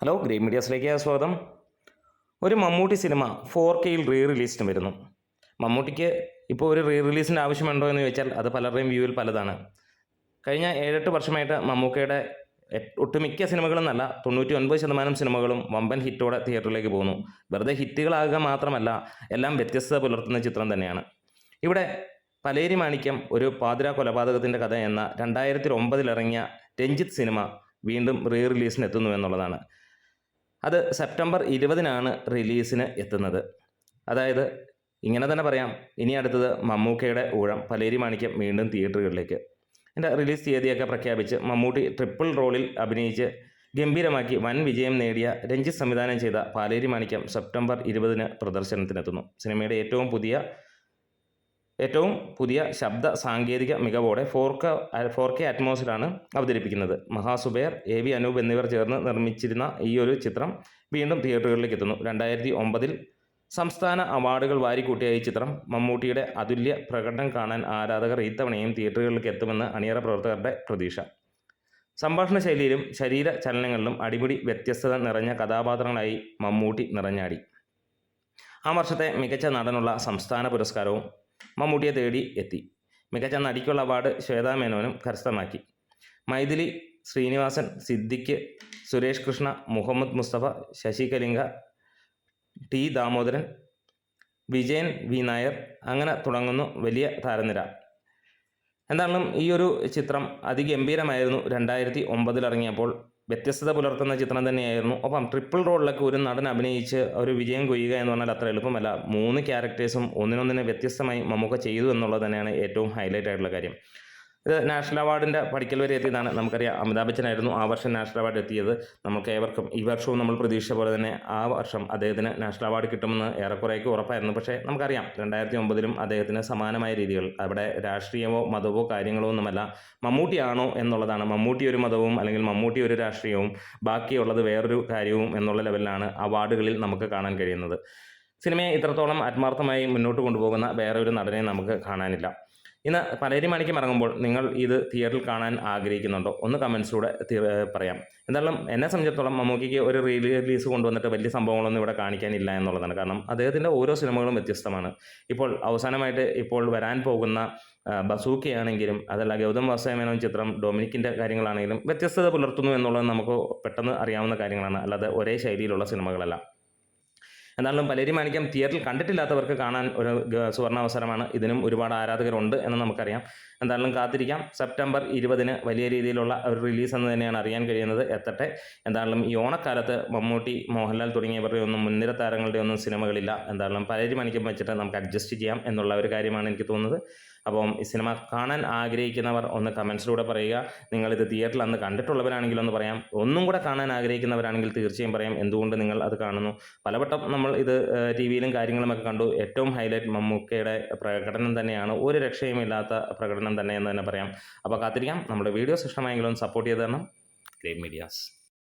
Hello green മീഡിയാസിലേക്ക് സ്വാഗതം. ഒരു മമ്മൂട്ടി സിനിമ ഫോർ കെയിൽ റീ റിലീസിന് വരുന്നു. മമ്മൂട്ടിക്ക് ഇപ്പോൾ ഒരു റീ റിലീസിന്റെ ആവശ്യമുണ്ടോ എന്ന് ചോദിച്ചാൽ അത് പലരുടെയും വ്യൂവിൽ പലതാണ്. കഴിഞ്ഞ ഏഴെട്ട് വർഷമായിട്ട് മമ്മൂക്കയുടെ ഒട്ടുമിക്ക സിനിമകളും നല്ല തൊണ്ണൂറ്റി ഒൻപത് ശതമാനം സിനിമകളും വമ്പൻ ഹിറ്റോടെ തിയേറ്ററിലേക്ക് പോകുന്നു. വെറുതെ ഹിറ്റുകളാകുക മാത്രമല്ല എല്ലാം വ്യത്യസ്തത പുലർത്തുന്ന ചിത്രം തന്നെയാണ്. ഇവിടെ പലേരി മാണിക്യം ഒരു പാതിര കൊലപാതകത്തിന്റെ കഥ എന്ന രണ്ടായിരത്തി ഒമ്പതിലിറങ്ങിയ രഞ്ജിത്ത് സിനിമ വീണ്ടും റീ റിലീസിന് എത്തുന്നു എന്നുള്ളതാണ്. അത് സെപ്റ്റംബർ ഇരുപതിനാണ് റിലീസിന് എത്തുന്നത്. അതായത് ഇങ്ങനെ തന്നെ പറയാം. ഇനി അടുത്തത് മമ്മൂക്കയുടെ ഊഴം. പലേരി മാണിക്യം വീണ്ടും തിയേറ്ററുകളിലേക്ക്. എന്റെ റിലീസ് തീയതിയൊക്കെ പ്രഖ്യാപിച്ച് മമ്മൂട്ടി ട്രിപ്പിൾ റോളിൽ അഭിനയിച്ച് ഗംഭീരമാക്കി വൻ വിജയം നേടിയ രഞ്ജിത്ത് സംവിധാനം ചെയ്ത പാലേരി മാണിക്യം സെപ്റ്റംബർ ഇരുപതിന് പ്രദർശനത്തിനെത്തുന്നു. സിനിമയുടെ ഏറ്റവും പുതിയ ഏറ്റവും പുതിയ ശബ്ദ സാങ്കേതിക മികവോടെ ഫോർ കെ ഫോർ കെ അറ്റ്മോസിലാണ് അവതരിപ്പിക്കുന്നത്. മഹാസുബേർ എ വി അനൂപ് എന്നിവർ ചേർന്ന് നിർമ്മിച്ചിരുന്ന ഈ ഒരു ചിത്രം വീണ്ടും തിയേറ്ററുകളിലേക്ക് എത്തുന്നു. രണ്ടായിരത്തി ഒമ്പതിൽ സംസ്ഥാന അവാർഡുകൾ വാരിക്കൂട്ടിയ ഈ ചിത്രം മമ്മൂട്ടിയുടെ അതുല്യ പ്രകടനം കാണാൻ ആരാധകർ ഇത്തവണയും തിയേറ്ററുകളിലേക്ക് എത്തുമെന്ന് അണിയറ പ്രവർത്തകരുടെ പ്രതീക്ഷ. സംഭാഷണ ശൈലിയിലും ശരീര ചലനങ്ങളിലും അടിപിടി വ്യത്യസ്തത നിറഞ്ഞ കഥാപാത്രങ്ങളായി മമ്മൂട്ടി നിറഞ്ഞാടി. ആ വർഷത്തെ മികച്ച നടനുള്ള സംസ്ഥാന പുരസ്കാരവും മമ്മൂട്ടിയെ തേടി എത്തി. മികച്ച നടിക്കുള്ള അവാർഡ് ശ്വേതാ മേനോനും കരസ്ഥമാക്കി. മൈഥിലി ശ്രീനിവാസൻ സിദ്ദിഖ് സുരേഷ് കൃഷ്ണ മുഹമ്മദ് മുസ്തഫ ശശി കലിംഗ ടി ദാമോദരൻ വിജയൻ വി നായർ അങ്ങനെ തുടങ്ങുന്നു വലിയ താരനിര. എന്താണെങ്കിലും ഈ ഒരു ചിത്രം അതിഗംഭീരമായിരുന്നു രണ്ടായിരത്തി ഒമ്പതിൽ ഇറങ്ങിയപ്പോൾ. വ്യത്യസ്തത പുലർത്തുന്ന ചിത്രം തന്നെയായിരുന്നു. ഒപ്പം ട്രിപ്പിൾ റോളിലൊക്കെ ഒരു നടൻ അഭിനയിച്ച് ഒരു വിജയം കൊയ്യുക എന്ന് പറഞ്ഞാൽ അത്ര എളുപ്പമല്ല. മൂന്ന് ക്യാരക്ടേഴ്സും ഒന്നിനൊന്നിനെ വ്യത്യസ്തമായി മമ്മൂക്ക ചെയ്തു എന്നുള്ളത് തന്നെയാണ് ഏറ്റവും ഹൈലൈറ്റ് ആയിട്ടുള്ള കാര്യം. ഇത് നാഷണൽ അവാർഡിന്റെ പഠിക്കൽ വരെ എത്തിയതാണ്. നമുക്കറിയാം അമിതാഭ് ബച്ചനായിരുന്നു ആ വർഷം നാഷണൽ അവാർഡ് എത്തിയത്. നമുക്ക് ഏവർക്കും ഈ വർഷവും നമ്മൾ പ്രതീക്ഷിച്ച പോലെ തന്നെ ആ വർഷം അദ്ദേഹത്തിന് നാഷണൽ അവാർഡ് കിട്ടുമെന്ന് ഏറെക്കുറേക്ക് ഉറപ്പായിരുന്നു. പക്ഷേ നമുക്കറിയാം രണ്ടായിരത്തി ഒമ്പതിലും അദ്ദേഹത്തിന് സമാനമായ രീതികൾ. അവിടെ രാഷ്ട്രീയമോ മതമോ കാര്യങ്ങളോ ഒന്നുമല്ല. മമ്മൂട്ടിയാണോ എന്നുള്ളതാണ്. മമ്മൂട്ടി ഒരു മതവും അല്ലെങ്കിൽ മമ്മൂട്ടി ഒരു രാഷ്ട്രീയവും ബാക്കിയുള്ളത് വേറൊരു കാര്യവും എന്നുള്ള ലെവലിലാണ് അവാർഡുകളിൽ നമുക്ക് കാണാൻ കഴിയുന്നത്. സിനിമയെ ഇത്രത്തോളം ആത്മാർത്ഥമായി മുന്നോട്ട് കൊണ്ടുപോകുന്ന വേറെ ഒരു നടനെ നമുക്ക് കാണാനില്ല. ഇന്ന് പലരും മണിക്കും മറങ്ങുമ്പോൾ നിങ്ങൾ ഇത് തിയേറ്ററിൽ കാണാൻ ആഗ്രഹിക്കുന്നുണ്ടോ? ഒന്ന് കമൻസിലൂടെ പറയാം. എന്തായാലും എന്നെ സംബന്ധിച്ചിടത്തോളം മമ്മൂക്കിക്ക് ഒരു റീ റിലീസ് കൊണ്ടുവന്നിട്ട് വലിയ സംഭവങ്ങളൊന്നും ഇവിടെ കാണിക്കാനില്ല എന്നുള്ളതാണ്. കാരണം അദ്ദേഹത്തിന്റെ ഓരോ സിനിമകളും വ്യത്യസ്തമാണ്. ഇപ്പോൾ അവസാനമായിട്ട് ഇപ്പോൾ വരാൻ പോകുന്ന ബസൂക്കി ബസൂക്കയാണെങ്കിലും അതല്ല ഗൗതം വാസുദേവനോൻ ചിത്രം ഡൊമിനിക്കിന്റെ കാര്യങ്ങളാണെങ്കിലും വ്യത്യസ്തത പുലർത്തുന്നു എന്നുള്ളത് നമുക്ക് പെട്ടെന്ന് അറിയാവുന്ന കാര്യങ്ങളാണ്. അല്ലാതെ ഒരേ ശൈലിയിലുള്ള സിനിമകളല്ല. എന്നാലും പലരി മാണിക്യം തിയേറ്ററിൽ കണ്ടിട്ടില്ലാത്തവർക്ക് കാണാൻ ഒരു സുവർണ സുവർണാവസരമാണ്. ഇതിനും ഒരുപാട് ആരാധകരുണ്ട് എന്ന് നമുക്കറിയാം. എന്തായാലും കാത്തിരിക്കാം. സെപ്റ്റംബർ ഇരുപതിന് വലിയ രീതിയിലുള്ള ഒരു റിലീസ് എന്ന് തന്നെയാണ് അറിയാൻ കഴിയുന്നത്. എത്തട്ടെ. എന്തായാലും ഈ ഓണക്കാലത്ത് മമ്മൂട്ടി മോഹൻലാൽ തുടങ്ങിയവരുടെ ഒന്നും മുൻനിര താരങ്ങളുടെ ഒന്നും സിനിമകളില്ല. എന്തായാലും പലരി മാണിക്യം വെച്ചിട്ട് നമുക്ക് അഡ്ജസ്റ്റ് ചെയ്യാം എന്നുള്ള ഒരു കാര്യമാണ് എനിക്ക് തോന്നുന്നത്. അപ്പം ഈ സിനിമ കാണാൻ ആഗ്രഹിക്കുന്നവർ ഒന്ന് കമൻസിലൂടെ പറയുക. നിങ്ങളിത് തിയേറ്ററിൽ അന്ന് കണ്ടിട്ടുള്ളവരാണെങ്കിൽ ഒന്ന് പറയാം. ഒന്നും കൂടെ കാണാൻ ആഗ്രഹിക്കുന്നവരാണെങ്കിൽ തീർച്ചയായും പറയാം. എന്തുകൊണ്ട് നിങ്ങൾ അത് കാണുന്നു? പലവട്ടം നമ്മൾ ഇത് ടി വിയിലും കാര്യങ്ങളുമൊക്കെ കണ്ടു. ഏറ്റവും ഹൈലൈറ്റ് മമ്മൂക്കയുടെ പ്രകടനം തന്നെയാണ്. ഒരു രക്ഷയുമില്ലാത്ത പ്രകടനം തന്നെ എന്ന് തന്നെ പറയാം. അപ്പോൾ കാത്തിരിക്കാം. നമ്മുടെ വീഡിയോസ് ഇഷ്ടമായെങ്കിലും സപ്പോർട്ട് ചെയ്ത് തരണം. Great medias.